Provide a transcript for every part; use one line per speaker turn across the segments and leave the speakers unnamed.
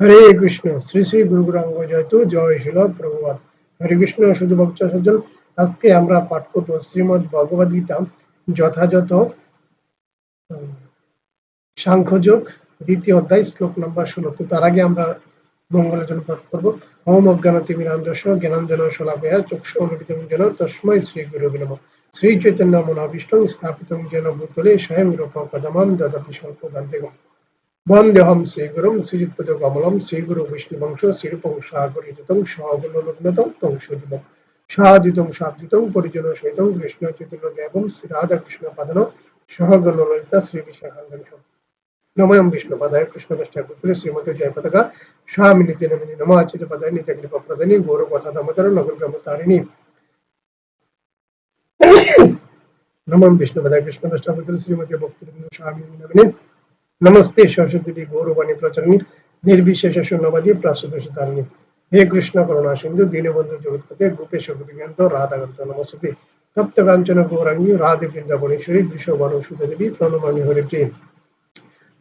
হরে কৃষ্ণ শ্রী শ্রী গুরুগুরাঙ্গ জয় জয়তু জয় শিল প্রভুবাদ হরে কৃষ্ণ শুধু ভক্ত সজ্জন আজকে আমরা পাঠ করব শ্রীমদ ভগবদ গীতা যথাযথ সাংখ্যযোগ দ্বিতীয় অধ্যায় শ্লোক নম্বর ষোলো তো তার আগে আমরা মঙ্গলের জন্য পাঠ করবো হোম অজ্ঞান মিরান্দস জ্ঞানাঞ্জন শলাভয়া চক্ষু অনুপিতম জন তস্ময় শ্রী গুরু নম শ্রী চৈতন্য মনাবিষ্ট স্থাপিত জন ভূতলে স্বয়ং রূপ দাদা বিশ্ব স্বল্প দান্তেগম বন্দেহম শ্রী গুরু শ্রীপদ কমলম শ্রী শ্রীগুরু বিষ্ণুবংশ শ্রীপং সাগরিতম সহগুণলগ্নতম তং সুজীবম সাহাদিতম সাধিতম পরিজন সহিত কৃষ্ণ চৈতন্য দেবম শ্রী রাধা কৃষ্ণ পাদন সহগুণলিতা শ্রী বিশাখাঙ্গম নময়ম কৃষ্ণ কৃষ্ণপৃষ্ঠায় পুত্রে শ্রীমতী জয়পতাকা স্বামিনীতি নমিনী নম আচিত পদায় নিত্যকৃপা প্রদানী গৌরব কথা দামোদর নগর গ্রাম তারিণী নমম বিষ্ণুপাদায় কৃষ্ণপৃষ্ঠায় পুত্রে শ্রীমতি ভক্তি স্বামী নমিনী ನಮಸ್ತೆ ಸರಸ್ವತಿ ಗೌರವಾಣಿ ಪ್ರಚರಣಿ ನಿರ್ವಿಶೇಷ ಶೂನ್ಯವಾದಿ ಪ್ರಾಸುತೋಷ ತಾರಿಣಿ ಹೇ ಕೃಷ್ಣ ಕರುಣಾ ಸಿಂಧು ದೀನಬಂಧು ಜಗತ್ಪತೆ ಭೂಪೇಶ ಗುರುಗಂತ ರಾಧಾಗಂತ ನಮಸ್ತೆ ತಪ್ತ ಕಾಂಚನ ಗೌರಾಂಗಿ ರಾಧೆ ಬೃಂದಾವನೇಶ್ವರಿ ವಿಶ್ವಭಾನುಷುದೇವಿ ಪ್ರಣಮಾಣಿ ಹರಿಪ್ರಿಯ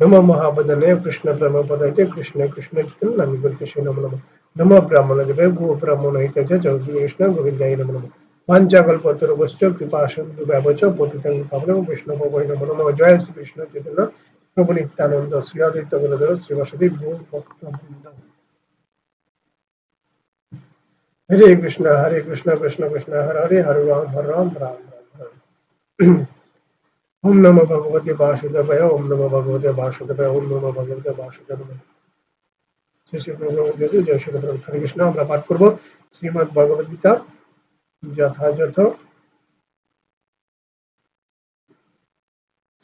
ನಮ ಮಹಾಬದನೆ ಕೃಷ್ಣ ಪ್ರೇಮ ಪದೈತೆ ಕೃಷ್ಣ ಕೃಷ್ಣ ಚಿತ್ರ ನಮಗೆ ಗೊತ್ತೇಶ ನಮ ನಮ ನಮ ಬ್ರಾಹ್ಮಣ ದೇವ ಗೋ ಬ್ರಾಹ್ಮಣ ಹಿತೈತೆ ಜಗದೀಶ್ನ ಗೋವಿಂದಾಯ ನಮ ನಮ ಪಂಚಾಕಲ್ಪತರು ವಸ್ತು ಕೃಪಾ ಶಬ್ದ ವ್ಯಾವಚ ಪತಿತಂಗ ಪಾವನ ವೈಷ್ಣವ ವೈ ನಮ ನಮ ಜಯ ಶ್ರೀ ಕೃಷ್ಣ ಚೈತನ್ಯ প্রভু নিত্যানন্দ শ্রীরাদিত্য গুরুধর শ্রীবাসদী ভক্তবৃন্দ হরে কৃষ্ণ হরে কৃষ্ণ কৃষ্ণ কৃষ্ণ হরে হরে হরে রাম হর রাম রাম রাম ওম নম ভগবতে বাসুদেবায় ওম নম ভগবতে বাসুদেবায় ওম নম ভগবতে বাসুদেবায় শ্রী শ্রী প্রভু জয় শ্রী হরে কৃষ্ণ আমরা পাঠ করব শ্রীমৎ ভগবদ গীতা যথাযথ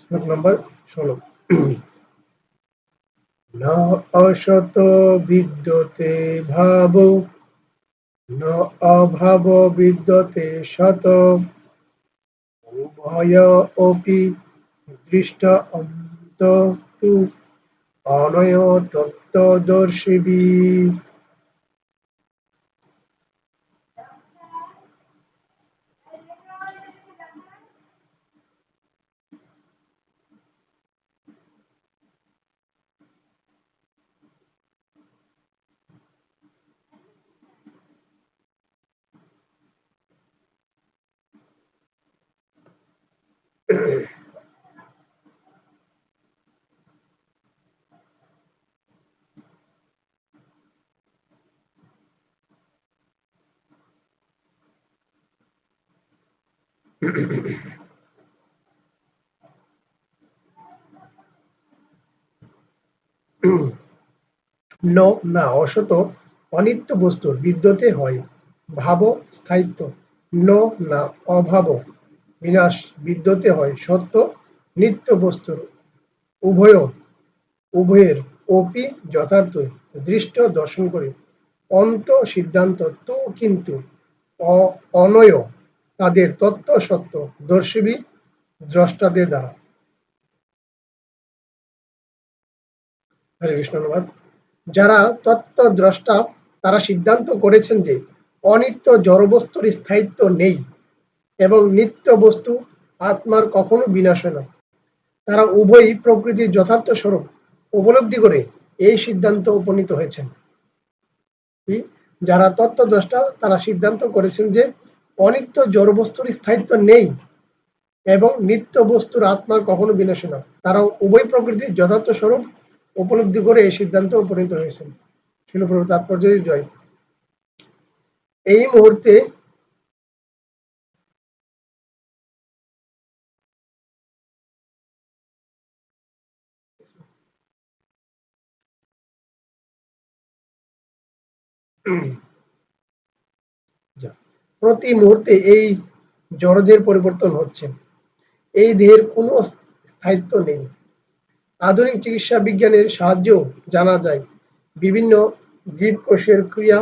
শ্লোক নম্বর ষোলো ন অসত বিদ্যতে ভাব ন অভাব বিদ্যতে শত উভয় অপি দৃষ্ট অন্ত অনয় তত্ত্বদর্শিবী ন না অসত অনিত্য বস্তুর বিদ্যতে হয় ভাব স্থায়িত্ব ন না অভাব বিনাশ বিদ্যতে হয় সত্য নিত্য বস্তুর উভয় উভয়ের অপি যথার্থ দৃষ্ট দর্শন করে অন্ত সিদ্ধান্ত তো কিন্তু অনয় তাদের তত্ত্ব সত্য দর্শিবী দ্রষ্টাদের দ্বারা হরে যারা তত্ত্ব দ্রষ্টা তারা সিদ্ধান্ত করেছেন যে অনিত্য জড়বস্তুর স্থায়িত্ব নেই এবং নিত্য বস্তু আত্মার কখনো বিনাশ হয় না তারা উভয়ই প্রকৃতির যথার্থ স্বরূপ উপলব্ধি করে এই সিদ্ধান্ত উপনীত হয়েছেন যারা তত্ত্বদ্রষ্টা তারা সিদ্ধান্ত করেছেন যে অনিত্য জড় বস্তুর স্থায়িত্ব নেই এবং নিত্য বস্তুর আত্মার কখনো বিনাশ না তারা উভয় প্রকৃতির যথার্থ স্বরূপ উপলব্ধি করে এই সিদ্ধান্ত উপনীত হয়েছেন শিলপ্রভু তাৎপর্য জয় এই মুহূর্তে প্রতি মুহূর্তে এই জড়জের পরিবর্তন হচ্ছে এই দেহের কোনো স্থায়িত্ব নেই আধুনিক চিকিৎসা বিজ্ঞানের সাহায্য জানা যায় বিভিন্ন জীব কোষের ক্রিয়া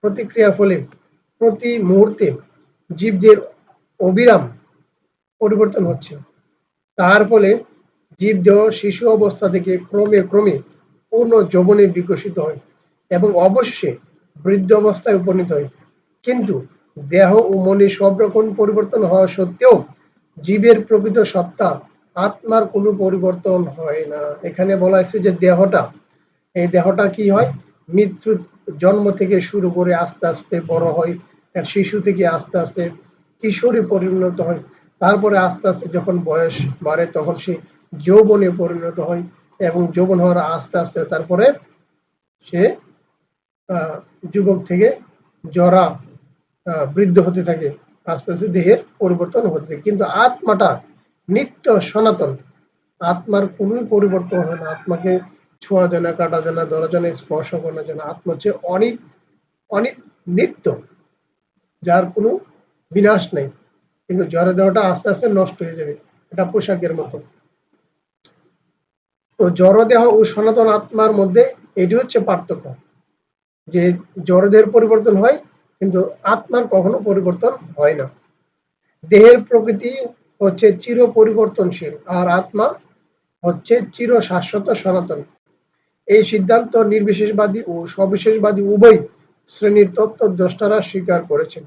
প্রতিক্রিয়ার ফলে প্রতি মুহূর্তে জীবদের অবিরাম পরিবর্তন হচ্ছে তার ফলে জীবদেহ শিশু অবস্থা থেকে ক্রমে ক্রমে পূর্ণ যৌবনে বিকশিত হয় এবং অবশ্যই বৃদ্ধ অবস্থায় উপনীত হই কিন্তু দেহ ও মনে সব রকম পরিবর্তন হওয়া সত্ত্বেও জীবের প্রকৃত সত্তা আত্মার কোনো পরিবর্তন হয় না এখানে বলা হয়েছে যে দেহটা এই দেহটা কি হয় মৃত্যু জন্ম থেকে শুরু করে আস্তে আস্তে বড় হয় শিশু থেকে আস্তে আস্তে কিশোরে পরিণত হয় তারপরে আস্তে আস্তে যখন বয়স বাড়ে তখন সে যৌবনে পরিণত হয় এবং যৌবন হওয়ার আস্তে আস্তে তারপরে সে যুবক থেকে জরা বৃদ্ধ হতে থাকে আস্তে আস্তে দেহের পরিবর্তন হতে থাকে কিন্তু আত্মাটা নিত্য সনাতন আত্মার কোনো পরিবর্তন হয় না আত্মাকে ছোঁয়া যেন কাটা যেন দরা যেন স্পর্শ করা যেন আত্মা হচ্ছে অনিত অনিত নিত্য যার কোনো বিনাশ নেই কিন্তু জ্বরে দেহটা আস্তে আস্তে নষ্ট হয়ে যাবে এটা পোশাকের মতো তো দেহ ও সনাতন আত্মার মধ্যে এটি হচ্ছে পার্থক্য যে জড়দের পরিবর্তন হয় কিন্তু আত্মার কখনো পরিবর্তন হয় না দেহের প্রকৃতি হচ্ছে চির পরিবর্তনশীল আর আত্মা হচ্ছে চির শাশ্বত সনাতন এই সিদ্ধান্ত নির্বিশেষবাদী ও সবিশেষবাদী উভয় শ্রেণীর তত্ত্ব দ্রষ্টারা স্বীকার করেছেন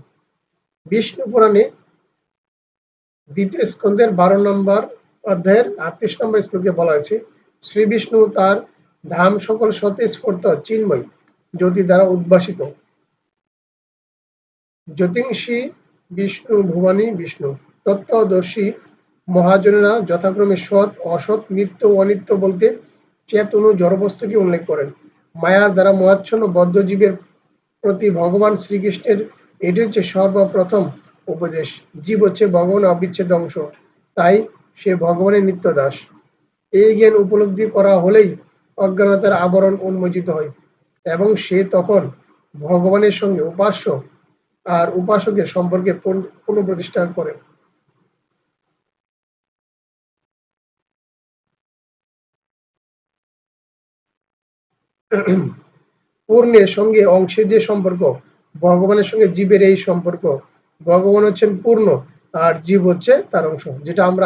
বিষ্ণু পুরাণে দ্বিতীয় স্কন্ধের বারো নম্বর অধ্যায়ের আটত্রিশ নম্বর স্কুলকে বলা হয়েছে শ্রী বিষ্ণু তার ধাম সকল সতেজ করত চিন্ময় জ্যোতি দ্বারা উদ্ভাসিত জ্যোতিংষী বিষ্ণু ভুবনী বিষ্ণু তত্ত্বদর্শী মহাজনেরা যথাক্রমে সৎ অসৎ নিত্য অনিত্য বলতে চেতন জড়বস্তুকে উল্লেখ করেন মায়ার দ্বারা মহাচ্ছন্ন বদ্ধজীবের প্রতি ভগবান শ্রীকৃষ্ণের এটি হচ্ছে সর্বপ্রথম উপদেশ জীব হচ্ছে ভগবান অবিচ্ছেদ অংশ তাই সে ভগবানের নিত্য দাস এই জ্ঞান উপলব্ধি করা হলেই অজ্ঞানতার আবরণ উন্মোচিত হয় এবং সে তখন ভগবানের সঙ্গে উপাস্য আর উপাসকের সম্পর্কে পুনঃপ্রতিষ্ঠা করেন পূর্ণের সঙ্গে অংশের যে সম্পর্ক ভগবানের সঙ্গে জীবের এই সম্পর্ক ভগবান হচ্ছেন পূর্ণ আর জীব হচ্ছে তার অংশ যেটা আমরা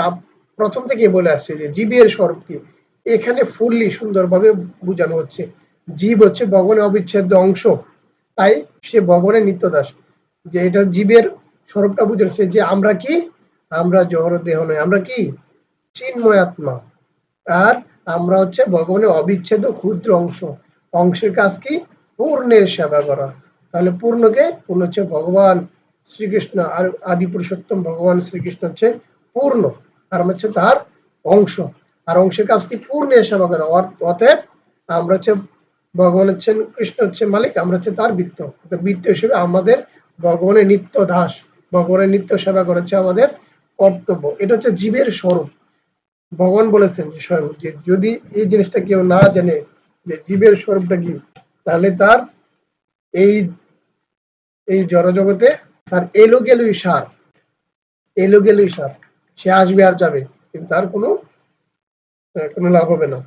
প্রথম থেকে বলে আসছি যে জীবের স্বরূপ কি এখানে ফুললি সুন্দরভাবে বোঝানো হচ্ছে জীব হচ্ছে ভগবানের অবিচ্ছেদ্য অংশ তাই সে ভগবানের নিত্যদাস যে এটা জীবের স্বরূপটা বুঝে সে যে আমরা কি আমরা জহর দেহ নয় আমরা কি চিন্ময় আত্মা আর আমরা হচ্ছে ভগবানের অবিচ্ছেদ্য ক্ষুদ্র অংশ অংশের কাজ কি পূর্ণের সেবা করা তাহলে পূর্ণকে পূর্ণ হচ্ছে ভগবান শ্রীকৃষ্ণ আর আদি পুরুষোত্তম ভগবান শ্রীকৃষ্ণ হচ্ছে পূর্ণ আর হচ্ছে তার অংশ আর অংশের কাজ কি পূর্ণের সেবা করা অতএব আমরা হচ্ছে ভগবান হচ্ছেন কৃষ্ণ হচ্ছে মালিক আমরা হচ্ছে তার বৃত্ত বৃত্ত হিসেবে আমাদের ভগবানের নিত্য দাস ভগবানের নিত্য সেবা করেছে আমাদের কর্তব্য এটা হচ্ছে জীবের স্বরূপ ভগবান বলেছেন যে স্বয়ং যে যদি এই জিনিসটা কেউ না জানে যে জীবের স্বরূপটা কি তাহলে তার এই এই জড়জগতে তার এলো গেলুই সার এলো গেলুই সার সে আসবে আর যাবে কিন্তু তার কোনো কোনো লাভ হবে না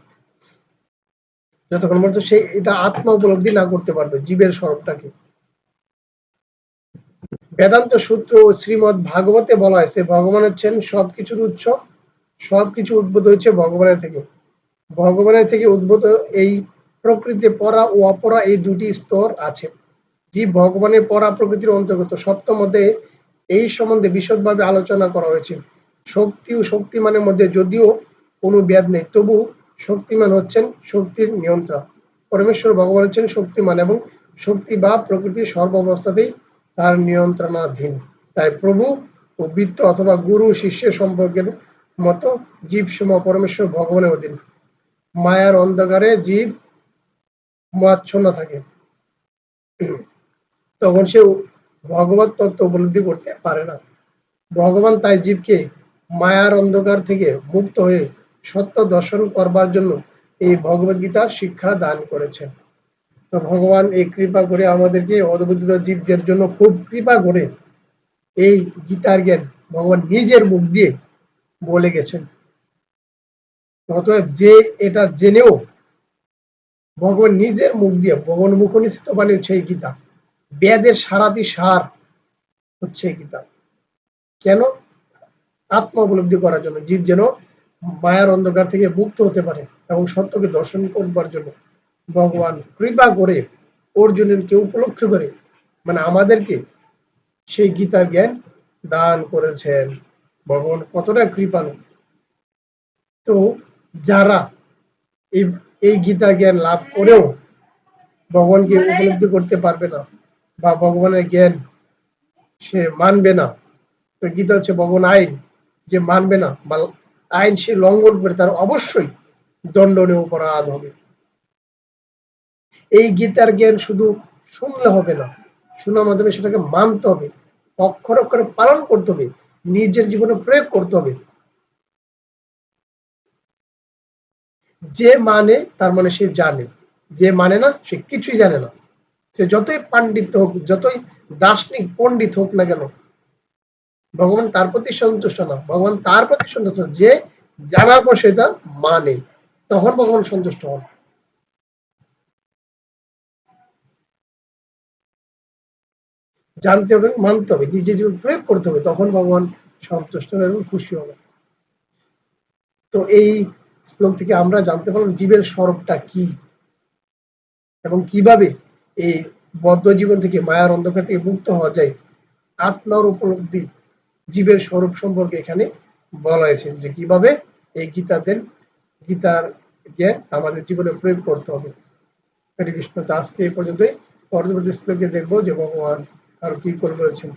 যতক্ষণ পর্যন্ত সে এটা আত্মা উপলব্ধি না করতে পারবে জীবের স্বরূপটাকে বেদান্ত সূত্র ও শ্রীমদ ভাগবতে বলা হয়েছে ভগবান হচ্ছেন সবকিছুর উৎস সবকিছু উদ্ভূত হচ্ছে ভগবানের থেকে ভগবানের থেকে উদ্ভূত এই প্রকৃতি পরা ও অপরা এই দুটি স্তর আছে জীব ভগবানের পরা প্রকৃতির অন্তর্গত সপ্তমধ্যে এই সম্বন্ধে বিশদভাবে আলোচনা করা হয়েছে শক্তি ও শক্তিমানের মধ্যে যদিও কোনো ভেদ নেই তবু শক্তিমান হচ্ছেন শক্তির নিয়ন্ত্রক পরমেশ্বর ভগবান হচ্ছেন শক্তিমান এবং শক্তি বা প্রকৃতির অবস্থাতেই তার নিয়ন্ত্রণাধীন তাই প্রভু ও বৃত্ত অথবা গুরু শিষ্যের সম্পর্কের মতো জীব সম পরমেশ্বর ভগবানের অধীন মায়ার অন্ধকারে জীব মাচ্ছন্ন থাকে তখন সে ভগবত তত্ত্ব উপলব্ধি করতে পারে না ভগবান তাই জীবকে মায়ার অন্ধকার থেকে মুক্ত হয়ে সত্য দর্শন করবার জন্য এই ভগবদ্গীতার শিক্ষা দান করেছেন তো ভগবান এই কৃপা করে আমাদেরকে অদ্ভুত জীবদের জন্য খুব কৃপা করে এই গীতার জ্ঞান ভগবান নিজের মুখ দিয়ে বলে গেছেন অতএব যে এটা জেনেও ভগবান নিজের মুখ দিয়ে ভগবান মুখনিষ্ঠ মানে হচ্ছে এই গীতা বেদের সারাদি সার হচ্ছে এই গীতা কেন আত্ম উপলব্ধি করার জন্য জীব যেন মায়ার অন্ধকার থেকে মুক্ত হতে পারে এবং সত্যকে দর্শন করবার জন্য ভগবান কৃপা করে অর্জুনকে উপলক্ষ করে মানে আমাদেরকে সেই গীতার জ্ঞান দান করেছেন ভগবান কতটা কৃপালু তো যারা এই এই গীতা জ্ঞান লাভ করেও ভগবানকে উপলব্ধি করতে পারবে না বা ভগবানের জ্ঞান সে মানবে না তো গীতা হচ্ছে ভগবান আইন যে মানবে না বা আইন সে লঙ্ঘন করে তার অবশ্যই দণ্ডনীয় অপরাধ হবে এই গীতার জ্ঞান শুধু শুনলে হবে না শোনার মাধ্যমে সেটাকে মানতে হবে অক্ষর অক্ষরে পালন করতে হবে নিজের জীবনে প্রয়োগ করতে হবে যে মানে তার মানে সে জানে যে মানে না সে কিছুই জানে না সে যতই পাণ্ডিত্য হোক যতই দার্শনিক পণ্ডিত হোক না কেন ভগবান তার প্রতি সন্তুষ্ট না ভগবান তার প্রতি সন্তুষ্ট যে জানার পর সেটা মানে তখন ভগবান সন্তুষ্ট হন জানতে হবে মানতে হবে নিজে জীবন প্রয়োগ করতে হবে তখন ভগবান সন্তুষ্ট হবে এবং খুশি হবে তো এই শ্লোক থেকে আমরা জানতে পারলাম জীবের স্বরূপটা কি এবং কিভাবে এই বদ্ধ জীবন থেকে মায়ার অন্ধকার থেকে মুক্ত হওয়া যায় আত্মার উপলব্ধি জীবের স্বরূপ সম্পর্কে এখানে বলা হয়েছে যে কিভাবে এই গীতাদের গীতার জ্ঞান আমাদের জীবনে প্রয়োগ করতে হবে হরে কৃষ্ণ তো আজকে এ পর্যন্তই পরবর্তী শ্লোকে দেখবো যে ভগবান আর কি করে বলেছেন